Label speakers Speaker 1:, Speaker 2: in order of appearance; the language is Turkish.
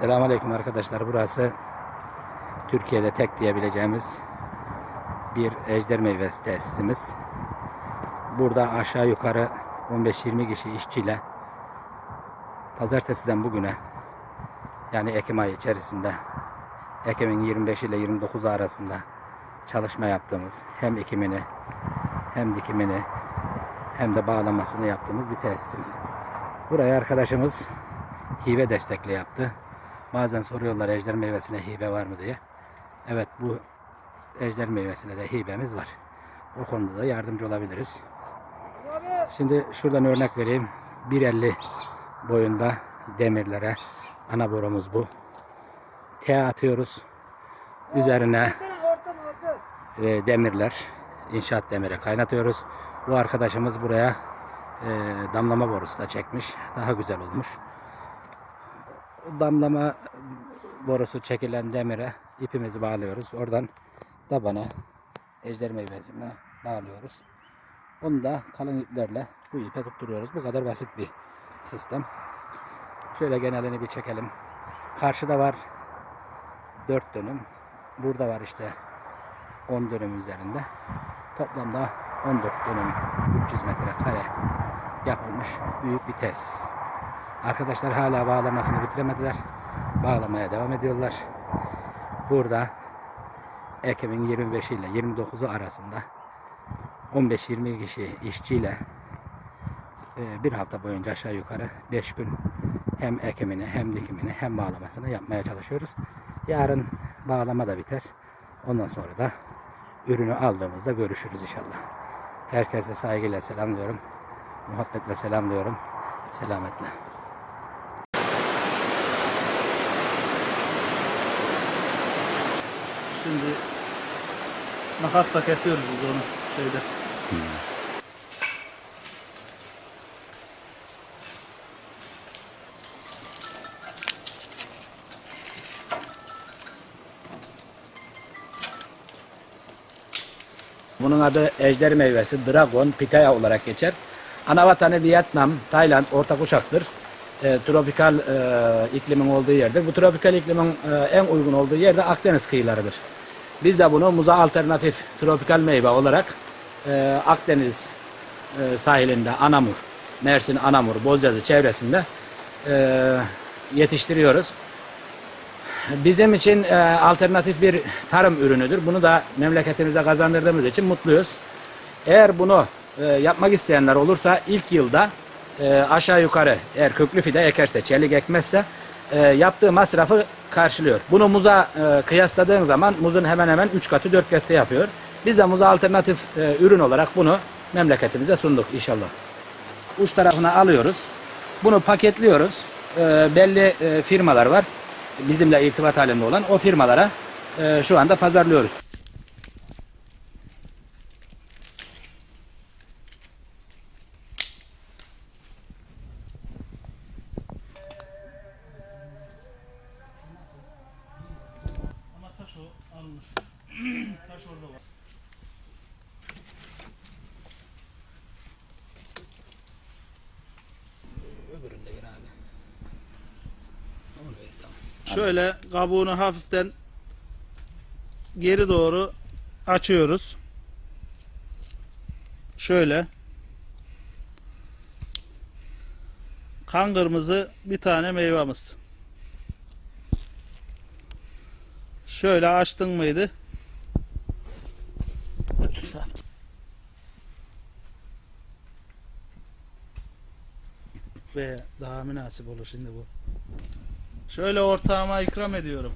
Speaker 1: Selamünaleyküm arkadaşlar. Burası Türkiye'de tek diyebileceğimiz bir ejder meyvesi tesisimiz. Burada aşağı yukarı 15-20 kişi işçiyle pazartesiden bugüne yani Ekim ayı içerisinde Ekim'in 25 ile 29 arasında çalışma yaptığımız hem ekimini hem dikimini hem de bağlamasını yaptığımız bir tesisimiz. Burayı arkadaşımız hibe destekle yaptı. Bazen soruyorlar ejder meyvesine hibe var mı diye. Evet bu ejder meyvesine de hibemiz var. O konuda da yardımcı olabiliriz. Şimdi şuradan örnek vereyim. 1.50 boyunda demirlere ana borumuz bu. T atıyoruz. Üzerine e, demirler, inşaat demiri kaynatıyoruz. Bu arkadaşımız buraya e, damlama borusu da çekmiş. Daha güzel olmuş. Damlama borusu çekilen demire ipimizi bağlıyoruz. Oradan tabana ejder meyvesine bağlıyoruz. Onu da kalın iplerle bu ipe tutturuyoruz. Bu kadar basit bir sistem. Şöyle genelini bir çekelim. Karşıda var 4 dönüm. Burada var işte 10 dönüm üzerinde. Toplamda 14 dönüm 300 metre kare yapılmış büyük bir tesis. Arkadaşlar hala bağlamasını bitiremediler. Bağlamaya devam ediyorlar. Burada Ekim'in 25 ile 29'u arasında 15-20 kişi işçiyle e, bir hafta boyunca aşağı yukarı 5 gün hem ekimini hem dikimini hem bağlamasını yapmaya çalışıyoruz. Yarın bağlama da biter. Ondan sonra da ürünü aldığımızda görüşürüz inşallah. Herkese saygıyla selamlıyorum. Muhabbetle selamlıyorum. Selametle.
Speaker 2: Şimdi makasla kesiyoruz biz onu şeyde.
Speaker 1: Bunun adı ejder meyvesi, dragon, pitaya olarak geçer. Ana vatanı Vietnam, Tayland, orta kuşaktır. E, tropikal e, iklimin olduğu yerdir. Bu tropikal iklimin e, en uygun olduğu yer de Akdeniz kıyılarıdır. Biz de bunu muza alternatif tropikal meyve olarak e, Akdeniz e, sahilinde Anamur, Mersin Anamur, Bozyazı çevresinde e, yetiştiriyoruz. Bizim için e, alternatif bir tarım ürünüdür. Bunu da memleketimize kazandırdığımız için mutluyuz. Eğer bunu e, yapmak isteyenler olursa ilk yılda e, aşağı yukarı eğer köklü fide ekerse, çelik ekmezse e, yaptığı masrafı karşılıyor. Bunu muza e, kıyasladığın zaman muzun hemen hemen 3 katı 4 katı yapıyor. Biz de muza alternatif e, ürün olarak bunu memleketimize sunduk inşallah. Uç tarafına alıyoruz. Bunu paketliyoruz. E, belli e, firmalar var bizimle irtibat halinde olan o firmalara e, şu anda pazarlıyoruz. Öbüründe bir abi.
Speaker 2: Şöyle kabuğunu hafiften geri doğru açıyoruz. Şöyle. Kan kırmızı bir tane meyvamız. Şöyle açtın mıydı? Ve daha münasip olur şimdi bu. Şöyle ortağıma ikram ediyorum.